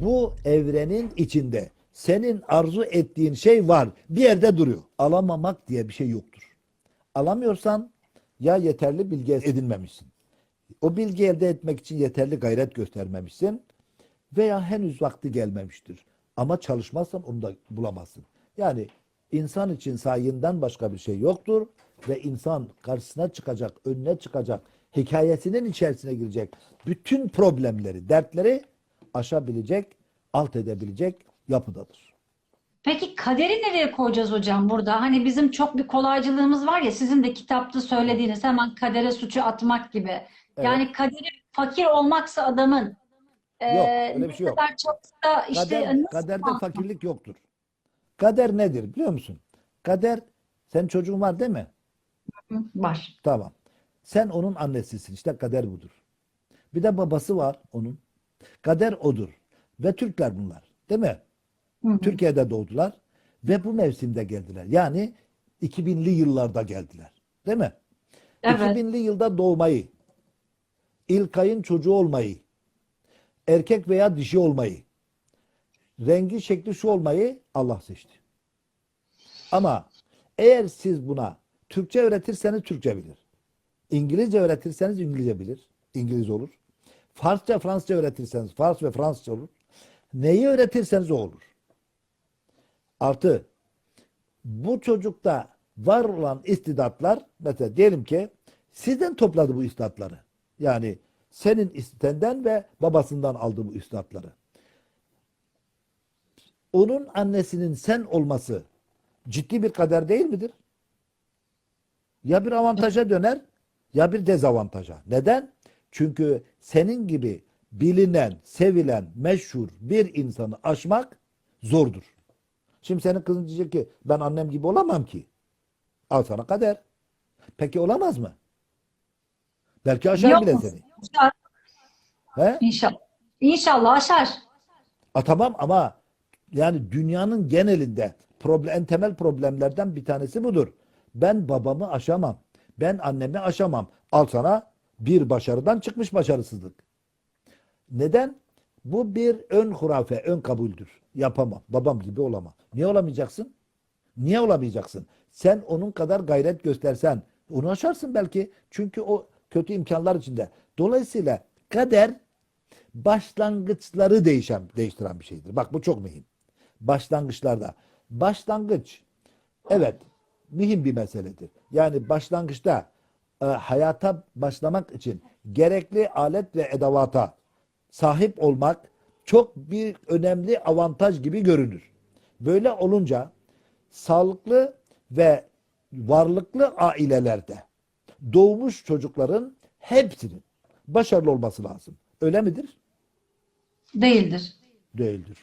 bu evrenin içinde senin arzu ettiğin şey var. Bir yerde duruyor. Alamamak diye bir şey yoktur. Alamıyorsan ya yeterli bilgi edinmemişsin. O bilgi elde etmek için yeterli gayret göstermemişsin veya henüz vakti gelmemiştir. Ama çalışmazsan onu da bulamazsın. Yani insan için sayinden başka bir şey yoktur ve insan karşısına çıkacak, önüne çıkacak, hikayesinin içerisine girecek bütün problemleri, dertleri aşabilecek, alt edebilecek yapıdadır. Peki kaderi nereye koyacağız hocam burada? Hani bizim çok bir kolaycılığımız var ya sizin de kitapta söylediğiniz hemen kadere suçu atmak gibi. Yani kaderi fakir olmaksa adamın Yok, eee, öyle bir şey ne yok. kadar çoksa işte Kader, kaderde kullanmak? fakirlik yoktur. Kader nedir biliyor musun? Kader, senin çocuğun var değil mi? var. Tamam. Sen onun annesisin. İşte kader budur. Bir de babası var onun. Kader odur. Ve Türkler bunlar. Değil mi? Hı hı. Türkiye'de doğdular. Ve bu mevsimde geldiler. Yani 2000'li yıllarda geldiler. Değil mi? Evet. 2000'li yılda doğmayı, İlkay'ın çocuğu olmayı, erkek veya dişi olmayı, rengi şekli şu olmayı Allah seçti. Ama eğer siz buna Türkçe öğretirseniz Türkçe bilir. İngilizce öğretirseniz İngilizce bilir. İngiliz olur. Farsça, Fransızca öğretirseniz Fars ve Fransızca olur. Neyi öğretirseniz o olur. Artı bu çocukta var olan istidatlar mesela diyelim ki sizden topladı bu istidatları. Yani senin senden ve babasından aldı bu istidatları. Onun annesinin sen olması ciddi bir kader değil midir? Ya bir avantaja döner ya bir dezavantaja. Neden? Çünkü senin gibi bilinen, sevilen, meşhur bir insanı aşmak zordur. Şimdi senin kızın diyecek ki ben annem gibi olamam ki. Al sana kader. Peki olamaz mı? Belki aşar Yok bile seni. Aşar. He? İnşallah. İnşallah aşar. A, tamam ama yani dünyanın genelinde problem, en temel problemlerden bir tanesi budur. Ben babamı aşamam. Ben annemi aşamam. Al sana bir başarıdan çıkmış başarısızlık. Neden? Bu bir ön hurafe, ön kabuldür. Yapamam. Babam gibi olamam. Niye olamayacaksın? Niye olamayacaksın? Sen onun kadar gayret göstersen onu aşarsın belki. Çünkü o kötü imkanlar içinde. Dolayısıyla kader başlangıçları değişen, değiştiren bir şeydir. Bak bu çok mühim. Başlangıçlarda. Başlangıç evet mühim bir meseledir. Yani başlangıçta e, hayata başlamak için gerekli alet ve edavata sahip olmak çok bir önemli avantaj gibi görünür. Böyle olunca sağlıklı ve varlıklı ailelerde doğmuş çocukların hepsinin başarılı olması lazım. Öyle midir? Değildir. Değildir.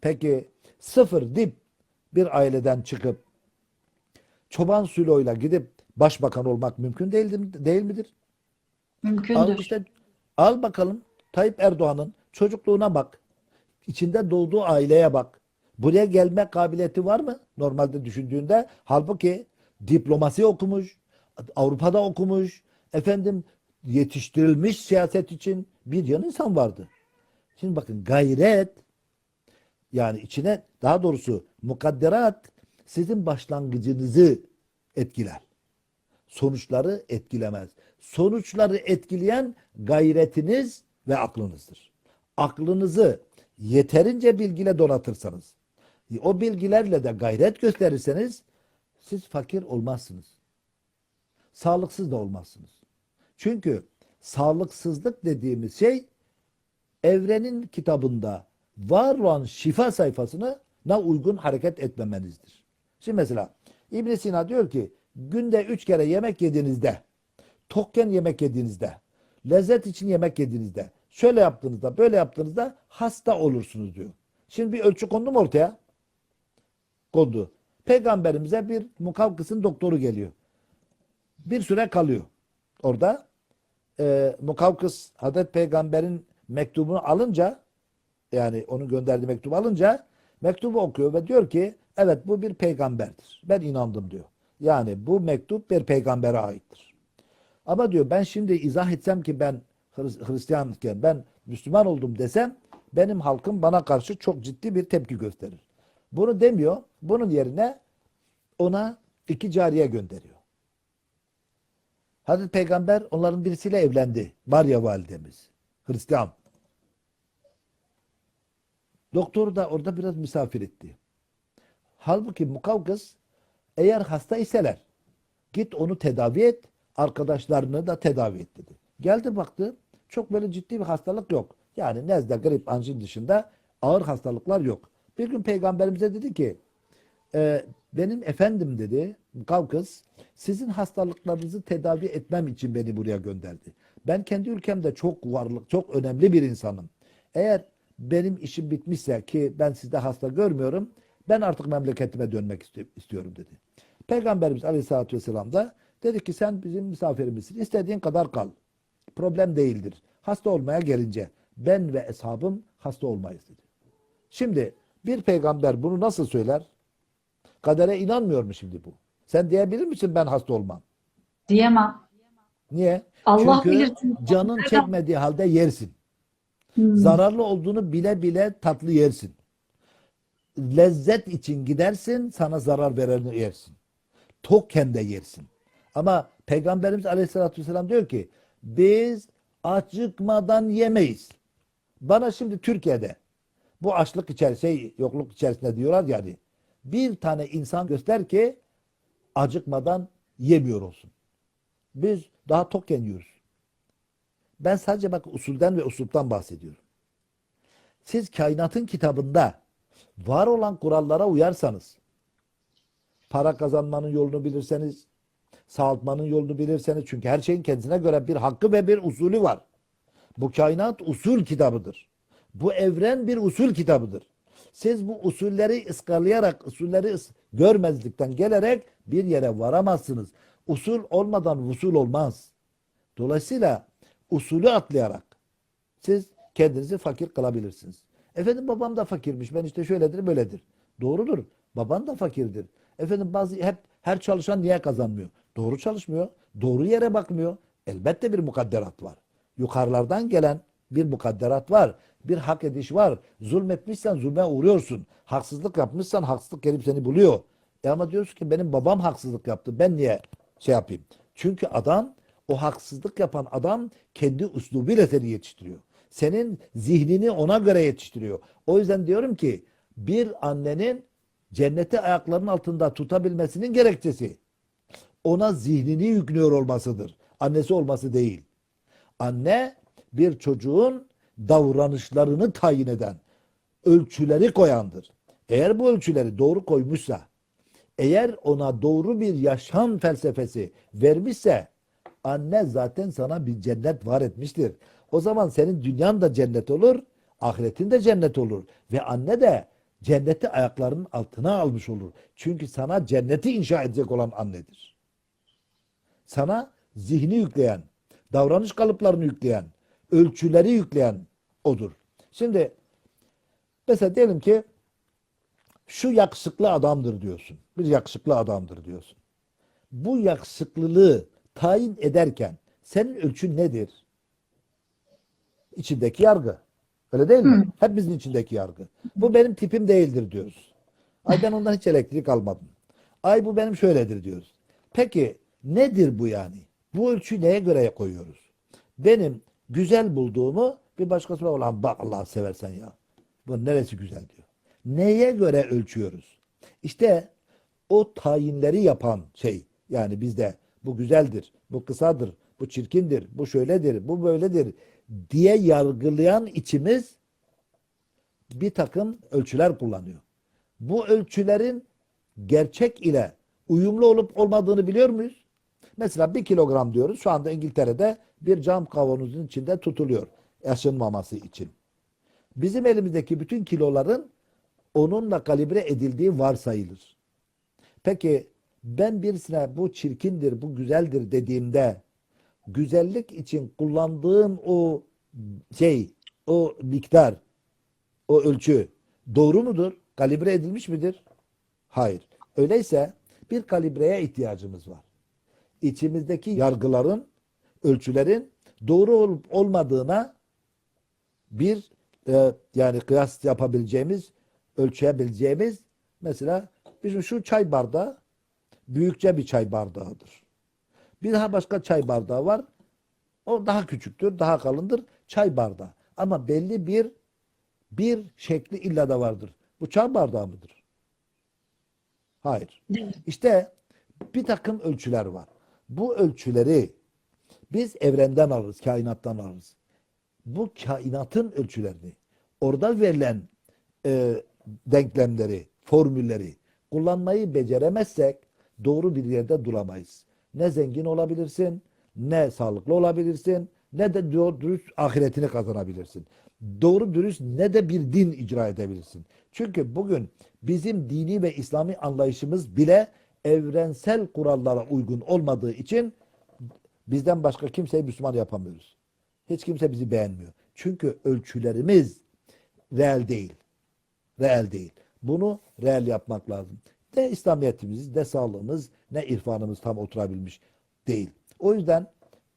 Peki sıfır dip bir aileden çıkıp çoban süloyla gidip başbakan olmak mümkün değil, değil midir? Al Mümkündür. işte al bakalım Tayyip Erdoğan'ın çocukluğuna bak. İçinde doğduğu aileye bak. Buraya gelme kabiliyeti var mı? Normalde düşündüğünde halbuki diplomasi okumuş, Avrupa'da okumuş, efendim yetiştirilmiş siyaset için bir yan insan vardı. Şimdi bakın gayret yani içine daha doğrusu mukadderat sizin başlangıcınızı etkiler. Sonuçları etkilemez. Sonuçları etkileyen gayretiniz ve aklınızdır. Aklınızı yeterince bilgiyle donatırsanız, o bilgilerle de gayret gösterirseniz siz fakir olmazsınız. Sağlıksız da olmazsınız. Çünkü sağlıksızlık dediğimiz şey evrenin kitabında var olan şifa sayfasına uygun hareket etmemenizdir. Şimdi mesela İbn Sina diyor ki günde üç kere yemek yediğinizde, tokken yemek yediğinizde, lezzet için yemek yediğinizde, şöyle yaptığınızda, böyle yaptığınızda hasta olursunuz diyor. Şimdi bir ölçü kondu mu ortaya? Kondu. Peygamberimize bir mukavkısın doktoru geliyor. Bir süre kalıyor. Orada e, Mukavkıs Hazreti Peygamber'in mektubunu alınca yani onun gönderdiği mektubu alınca mektubu okuyor ve diyor ki evet bu bir peygamberdir. Ben inandım diyor. Yani bu mektup bir peygambere aittir. Ama diyor ben şimdi izah etsem ki ben Hris- Hristiyanken ben Müslüman oldum desem benim halkım bana karşı çok ciddi bir tepki gösterir. Bunu demiyor. Bunun yerine ona iki cariye gönderiyor. Hazreti Peygamber onların birisiyle evlendi. Maria validemiz. Hristiyan. Doktor da orada biraz misafir etti. Halbuki Mukavkız eğer hasta iseler git onu tedavi et, arkadaşlarını da tedavi et dedi. Geldi baktı çok böyle ciddi bir hastalık yok. Yani nezle, grip, anjin dışında ağır hastalıklar yok. Bir gün peygamberimize dedi ki e, benim efendim dedi Mukavkız sizin hastalıklarınızı tedavi etmem için beni buraya gönderdi. Ben kendi ülkemde çok varlık, çok önemli bir insanım. Eğer benim işim bitmişse ki ben sizde hasta görmüyorum, ben artık memleketime dönmek isti- istiyorum dedi. Peygamberimiz Aleyhisselatü Vesselam da dedi ki sen bizim misafirimizsin, istediğin kadar kal. Problem değildir. Hasta olmaya gelince ben ve eshabım hasta olmayız dedi. Şimdi bir peygamber bunu nasıl söyler? Kadere inanmıyor mu şimdi bu? Sen diyebilir misin ben hasta olmam? Diyemem. Niye? Allah Çünkü bilir. canın çekmediği halde yersin. Hmm. Zararlı olduğunu bile bile tatlı yersin. Lezzet için gidersin, sana zarar vereni yersin. Tokken de yersin. Ama Peygamberimiz Aleyhisselatü Vesselam diyor ki biz acıkmadan yemeyiz. Bana şimdi Türkiye'de bu açlık içerisinde, şey, yokluk içerisinde diyorlar yani bir tane insan göster ki acıkmadan yemiyor olsun. Biz daha tokken yiyoruz. Ben sadece bak usulden ve usluptan bahsediyorum. Siz kainatın kitabında var olan kurallara uyarsanız, para kazanmanın yolunu bilirseniz, sağaltmanın yolunu bilirseniz, çünkü her şeyin kendisine göre bir hakkı ve bir usulü var. Bu kainat usul kitabıdır. Bu evren bir usul kitabıdır. Siz bu usulleri ıskalayarak, usulleri görmezlikten gelerek bir yere varamazsınız. Usul olmadan usul olmaz. Dolayısıyla usulü atlayarak siz kendinizi fakir kılabilirsiniz. Efendim babam da fakirmiş. Ben işte şöyledir böyledir. Doğrudur. Baban da fakirdir. Efendim bazı hep her çalışan niye kazanmıyor? Doğru çalışmıyor. Doğru yere bakmıyor. Elbette bir mukadderat var. Yukarılardan gelen bir mukadderat var. Bir hak ediş var. Zulmetmişsen zulme uğruyorsun. Haksızlık yapmışsan haksızlık gelip seni buluyor. E ama diyorsun ki benim babam haksızlık yaptı. Ben niye şey yapayım? Çünkü adam o haksızlık yapan adam kendi üslubuyla seni yetiştiriyor. Senin zihnini ona göre yetiştiriyor. O yüzden diyorum ki bir annenin cenneti ayaklarının altında tutabilmesinin gerekçesi ona zihnini yüklüyor olmasıdır. Annesi olması değil. Anne bir çocuğun davranışlarını tayin eden, ölçüleri koyandır. Eğer bu ölçüleri doğru koymuşsa, eğer ona doğru bir yaşam felsefesi vermişse, anne zaten sana bir cennet var etmiştir. O zaman senin dünyan da cennet olur, ahiretin de cennet olur. Ve anne de cenneti ayaklarının altına almış olur. Çünkü sana cenneti inşa edecek olan annedir. Sana zihni yükleyen, davranış kalıplarını yükleyen, ölçüleri yükleyen odur. Şimdi mesela diyelim ki şu yakışıklı adamdır diyorsun. Bir yakışıklı adamdır diyorsun. Bu yakışıklılığı tayin ederken senin ölçün nedir? İçindeki yargı. Öyle değil mi? Hepimizin içindeki yargı. Bu benim tipim değildir diyoruz. Ay ben ondan hiç elektrik almadım. Ay bu benim şöyledir diyoruz. Peki nedir bu yani? Bu ölçüyü neye göre koyuyoruz? Benim güzel bulduğumu bir başkası var. Ulan bak Allah seversen ya. Bu neresi güzel diyor. Neye göre ölçüyoruz? İşte o tayinleri yapan şey yani bizde bu güzeldir, bu kısadır, bu çirkindir, bu şöyledir, bu böyledir diye yargılayan içimiz bir takım ölçüler kullanıyor. Bu ölçülerin gerçek ile uyumlu olup olmadığını biliyor muyuz? Mesela bir kilogram diyoruz. Şu anda İngiltere'de bir cam kavanozun içinde tutuluyor aşınmaması için. Bizim elimizdeki bütün kiloların onunla kalibre edildiği varsayılır. Peki ben birisine bu çirkindir, bu güzeldir dediğimde güzellik için kullandığım o şey, o miktar, o ölçü doğru mudur? Kalibre edilmiş midir? Hayır. Öyleyse bir kalibreye ihtiyacımız var. İçimizdeki yargıların, ölçülerin doğru olup olmadığına bir e, yani kıyas yapabileceğimiz, ölçebileceğimiz mesela bizim şu çay bardağı büyükçe bir çay bardağıdır. Bir daha başka çay bardağı var. O daha küçüktür, daha kalındır. Çay bardağı. Ama belli bir bir şekli illa da vardır. Bu çay bardağı mıdır? Hayır. İşte bir takım ölçüler var. Bu ölçüleri biz evrenden alırız, kainattan alırız. Bu kainatın ölçülerini, orada verilen e, denklemleri, formülleri kullanmayı beceremezsek doğru bir yerde duramayız. Ne zengin olabilirsin, ne sağlıklı olabilirsin, ne de doğru dürüst ahiretini kazanabilirsin. Doğru dürüst ne de bir din icra edebilirsin. Çünkü bugün bizim dini ve İslami anlayışımız bile evrensel kurallara uygun olmadığı için bizden başka kimseyi Müslüman yapamıyoruz. Hiç kimse bizi beğenmiyor. Çünkü ölçülerimiz reel değil. Reel değil. Bunu reel yapmak lazım. Ne İslamiyetimiz, ne sağlığımız, ne irfanımız tam oturabilmiş değil. O yüzden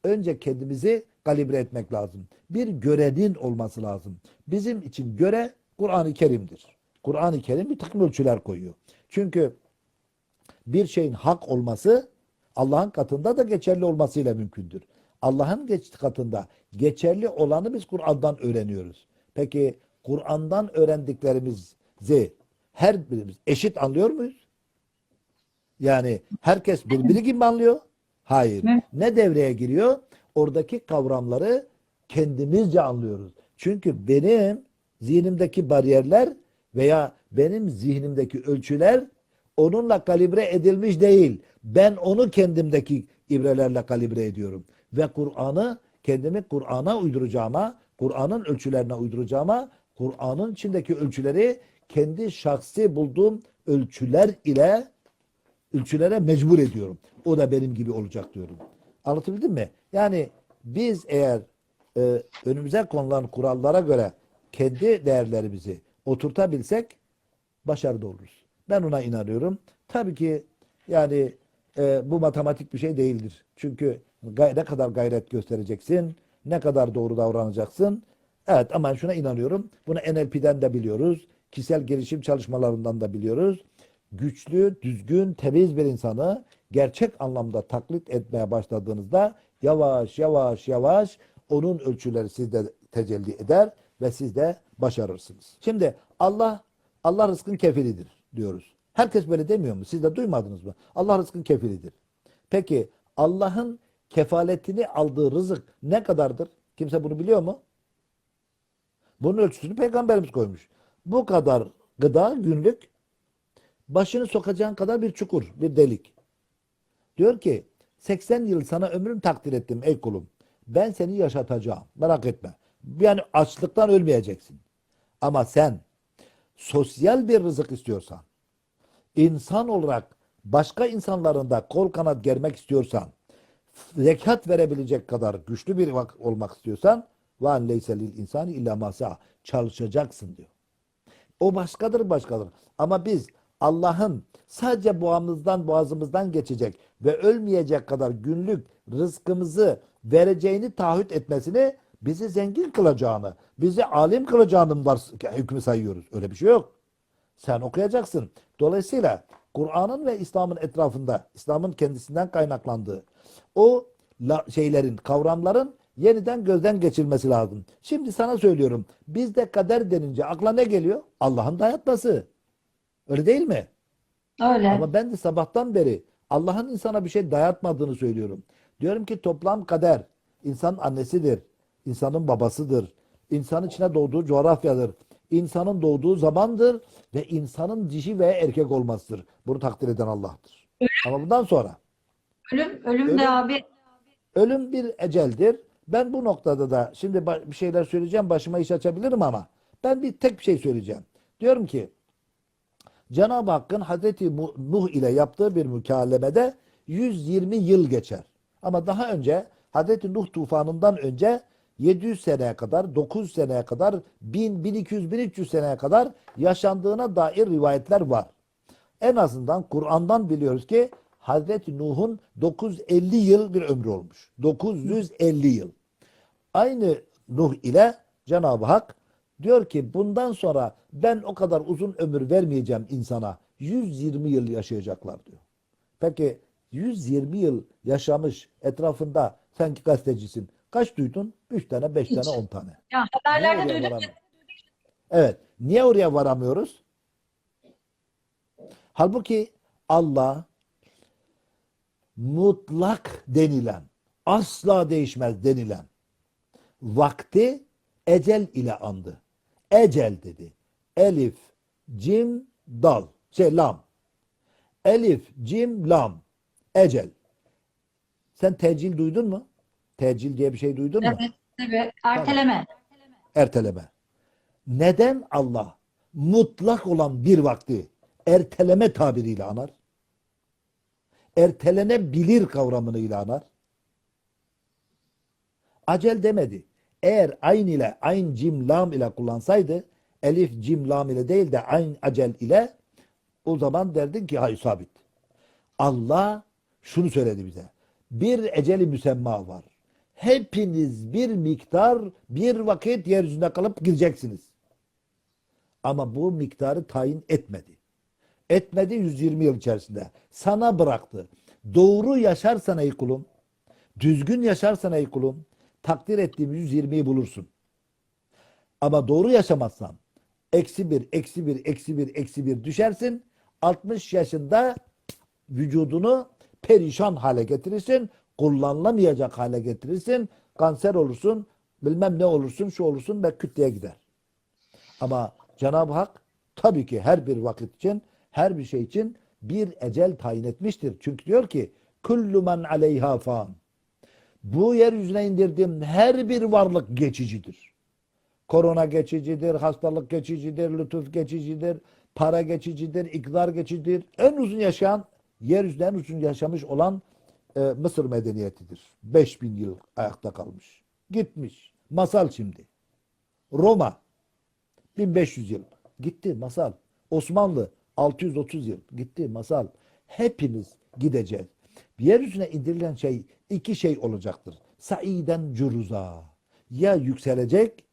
önce kendimizi kalibre etmek lazım. Bir görenin olması lazım. Bizim için göre Kur'an-ı Kerim'dir. Kur'an-ı Kerim bir takım ölçüler koyuyor. Çünkü bir şeyin hak olması Allah'ın katında da geçerli olmasıyla mümkündür. Allah'ın katında geçerli olanı biz Kur'an'dan öğreniyoruz. Peki Kur'an'dan öğrendiklerimizi her birimiz eşit anlıyor muyuz? Yani herkes birbiri gibi anlıyor? Hayır. Evet. Ne devreye giriyor? Oradaki kavramları kendimizce anlıyoruz. Çünkü benim zihnimdeki bariyerler veya benim zihnimdeki ölçüler onunla kalibre edilmiş değil. Ben onu kendimdeki ibrelerle kalibre ediyorum. Ve Kur'an'ı kendimi Kur'an'a uyduracağıma, Kur'an'ın ölçülerine uyduracağıma, Kur'an'ın içindeki ölçüleri kendi şahsi bulduğum ölçüler ile ölçülere mecbur ediyorum. O da benim gibi olacak diyorum. Anlatabildim mi? Yani biz eğer e, önümüze konulan kurallara göre kendi değerlerimizi oturtabilsek başarılı oluruz. Ben ona inanıyorum. Tabii ki yani e, bu matematik bir şey değildir. Çünkü ne kadar gayret göstereceksin, ne kadar doğru davranacaksın. Evet ama şuna inanıyorum. Bunu NLP'den de biliyoruz. Kişisel gelişim çalışmalarından da biliyoruz. Güçlü, düzgün, temiz bir insanı gerçek anlamda taklit etmeye başladığınızda yavaş yavaş yavaş onun ölçüleri sizde tecelli eder ve siz de başarırsınız. Şimdi Allah Allah rızkın kefilidir diyoruz. Herkes böyle demiyor mu? Siz de duymadınız mı? Allah rızkın kefilidir. Peki Allah'ın kefaletini aldığı rızık ne kadardır? Kimse bunu biliyor mu? Bunun ölçüsünü peygamberimiz koymuş. Bu kadar gıda günlük başını sokacağın kadar bir çukur, bir delik. Diyor ki 80 yıl sana ömrüm takdir ettim ey kulum. Ben seni yaşatacağım. Merak etme. Yani açlıktan ölmeyeceksin. Ama sen sosyal bir rızık istiyorsan, insan olarak başka insanların da kol kanat germek istiyorsan, zekat verebilecek kadar güçlü bir vak- olmak istiyorsan, ve leyse lil insani illa masa çalışacaksın diyor. O başkadır başkadır. Ama biz Allah'ın sadece boğazımızdan boğazımızdan geçecek ve ölmeyecek kadar günlük rızkımızı vereceğini taahhüt etmesini bizi zengin kılacağını, bizi alim kılacağını var hükmü sayıyoruz. Öyle bir şey yok. Sen okuyacaksın. Dolayısıyla Kur'an'ın ve İslam'ın etrafında, İslam'ın kendisinden kaynaklandığı o şeylerin, kavramların yeniden gözden geçirmesi lazım. Şimdi sana söylüyorum. Bizde kader denince akla ne geliyor? Allah'ın dayatması. Öyle değil mi? Öyle. Ama ben de sabahtan beri Allah'ın insana bir şey dayatmadığını söylüyorum. Diyorum ki toplam kader insanın annesidir, insanın babasıdır, insanın içine doğduğu coğrafyadır, insanın doğduğu zamandır ve insanın dişi veya erkek olmasıdır. Bunu takdir eden Allah'tır. Ama bundan sonra Ölüm, ölüm Ölüm- de abi ölüm bir eceldir. Ben bu noktada da şimdi bir şeyler söyleyeceğim başıma iş açabilirim ama ben bir tek bir şey söyleyeceğim. Diyorum ki Cenab-ı Hakk'ın Hazreti Nuh ile yaptığı bir mükalemede 120 yıl geçer. Ama daha önce Hazreti Nuh tufanından önce 700 seneye kadar, 900 seneye kadar, 1000, 1200, 1300 seneye kadar yaşandığına dair rivayetler var. En azından Kur'an'dan biliyoruz ki Hazreti Nuh'un 950 yıl bir ömrü olmuş. 950 yıl. Aynı Nuh ile Cenab-ı Hak Diyor ki bundan sonra ben o kadar uzun ömür vermeyeceğim insana. 120 yıl yaşayacaklar diyor. Peki 120 yıl yaşamış etrafında sen ki gazetecisin. Kaç duydun? 3 tane, 5 Hiç. tane, 10 tane. Ya haberlerde duydum. Evet. Niye oraya varamıyoruz? Halbuki Allah mutlak denilen, asla değişmez denilen vakti ecel ile andı. Ecel dedi. Elif, cim, dal. Şey lam. Elif, cim, lam. Ecel. Sen tecil duydun mu? Tecil diye bir şey duydun mu? Evet. Erteleme. erteleme. Neden Allah mutlak olan bir vakti erteleme tabiriyle anar? Ertelenebilir kavramını ile anar. Acel demedi. Eğer ayn ile ayn cim lam ile kullansaydı elif cim lam ile değil de ayn acel ile o zaman derdin ki hayır sabit. Allah şunu söyledi bize. Bir eceli müsemma var. Hepiniz bir miktar bir vakit yeryüzünde kalıp gideceksiniz. Ama bu miktarı tayin etmedi. Etmedi 120 yıl içerisinde. Sana bıraktı. Doğru yaşarsan ey kulum, düzgün yaşarsan ey kulum, takdir ettiğim 120'yi bulursun. Ama doğru yaşamazsan eksi bir, eksi bir, eksi bir, eksi bir düşersin. 60 yaşında vücudunu perişan hale getirirsin. Kullanılamayacak hale getirirsin. Kanser olursun. Bilmem ne olursun, şu olursun ve kütleye gider. Ama Cenab-ı Hak tabii ki her bir vakit için, her bir şey için bir ecel tayin etmiştir. Çünkü diyor ki kullu men aleyha fan. Bu yeryüzüne indirdiğim her bir varlık geçicidir. Korona geçicidir, hastalık geçicidir, lütuf geçicidir, para geçicidir, iktidar geçicidir. En uzun yaşayan, yeryüzünde en uzun yaşamış olan e, Mısır medeniyetidir. 5000 yıl ayakta kalmış. Gitmiş. Masal şimdi. Roma 1500 yıl. Gitti masal. Osmanlı 630 yıl. Gitti masal. Hepimiz gideceğiz. Yeryüzüne indirilen şey iki şey olacaktır. Saiden curuza. Ya yükselecek,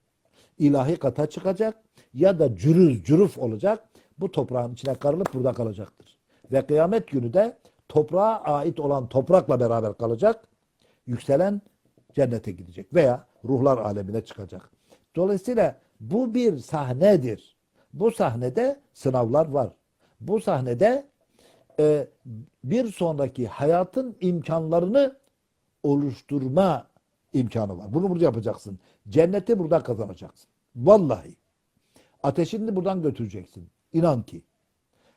ilahi kata çıkacak ya da cürüz, cüruf olacak. Bu toprağın içine karılıp burada kalacaktır. Ve kıyamet günü de toprağa ait olan toprakla beraber kalacak. Yükselen cennete gidecek veya ruhlar alemine çıkacak. Dolayısıyla bu bir sahnedir. Bu sahnede sınavlar var. Bu sahnede e, bir sonraki hayatın imkanlarını oluşturma imkanı var. Bunu burada yapacaksın. Cenneti burada kazanacaksın. Vallahi. Ateşini buradan götüreceksin. İnan ki.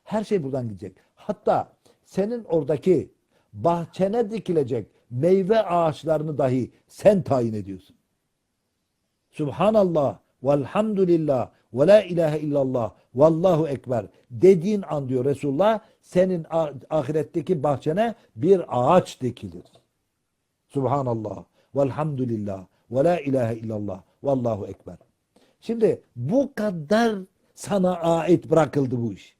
Her şey buradan gidecek. Hatta senin oradaki bahçene dikilecek meyve ağaçlarını dahi sen tayin ediyorsun. Subhanallah velhamdülillah ve la ilahe illallah vallahu ekber dediğin an diyor Resulullah senin ah- ahiretteki bahçene bir ağaç dikilir. Subhanallah velhamdülillah ve la ilahe illallah vallahu ekber. Şimdi bu kadar sana ait bırakıldı bu iş.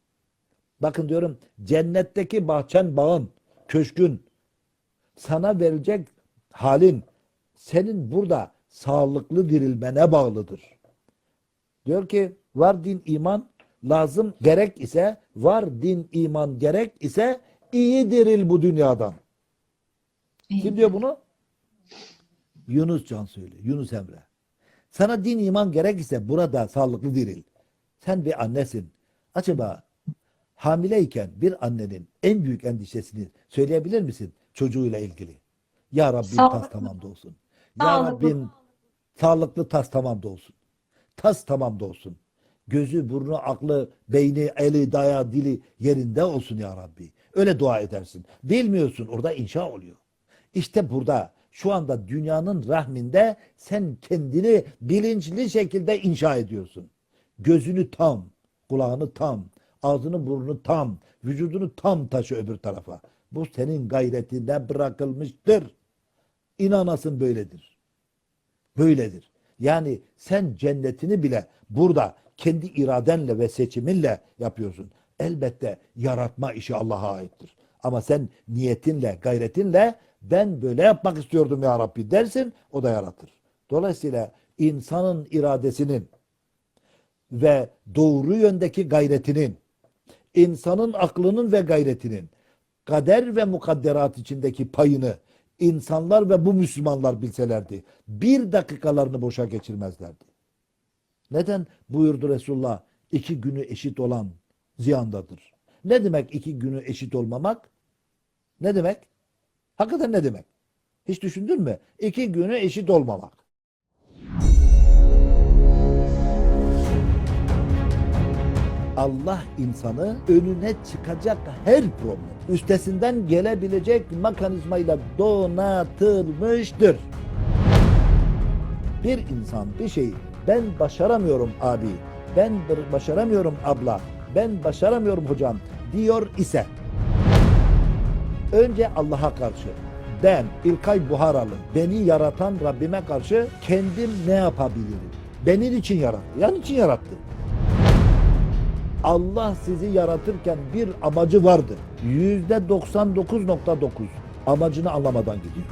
Bakın diyorum cennetteki bahçen bağın, köşkün sana verilecek halin senin burada sağlıklı dirilmene bağlıdır. Diyor ki var din iman lazım gerek ise var din iman gerek ise iyi diril bu dünyadan. Kim diyor bunu? Yunus Can söylüyor. Yunus Emre. Sana din iman gerek ise burada sağlıklı diril. Sen bir annesin. Acaba hamileyken bir annenin en büyük endişesini söyleyebilir misin çocuğuyla ilgili? Ya Rabbim Sağlıklı. tas tamam da olsun. Ya. Rabbim sağlıklı tas tamam da olsun. Tas tamam da olsun. Gözü, burnu, aklı, beyni, eli, daya, dili yerinde olsun ya Rabbi. Öyle dua edersin. Bilmiyorsun orada inşa oluyor. İşte burada şu anda dünyanın rahminde sen kendini bilinçli şekilde inşa ediyorsun. Gözünü tam, kulağını tam, ağzını burnunu tam, vücudunu tam taşı öbür tarafa. Bu senin gayretinde bırakılmıştır. İnanasın böyledir. Böyledir. Yani sen cennetini bile burada kendi iradenle ve seçiminle yapıyorsun. Elbette yaratma işi Allah'a aittir. Ama sen niyetinle, gayretinle ben böyle yapmak istiyordum ya Rabbi dersin, o da yaratır. Dolayısıyla insanın iradesinin ve doğru yöndeki gayretinin, insanın aklının ve gayretinin kader ve mukadderat içindeki payını insanlar ve bu Müslümanlar bilselerdi, bir dakikalarını boşa geçirmezlerdi. Neden buyurdu Resulullah iki günü eşit olan ziyandadır? Ne demek iki günü eşit olmamak? Ne demek? Hakikaten ne demek? Hiç düşündün mü? İki günü eşit olmamak. Allah insanı önüne çıkacak her problem, üstesinden gelebilecek mekanizmayla donatılmıştır. Bir insan bir şeyi ben başaramıyorum abi, ben başaramıyorum abla, ben başaramıyorum hocam diyor ise önce Allah'a karşı ben İlkay Buharalı beni yaratan Rabbime karşı kendim ne yapabilirim? Benim için yarattı. Yani için yarattı. Allah sizi yaratırken bir amacı vardı. Yüzde 99.9 amacını anlamadan gidiyor.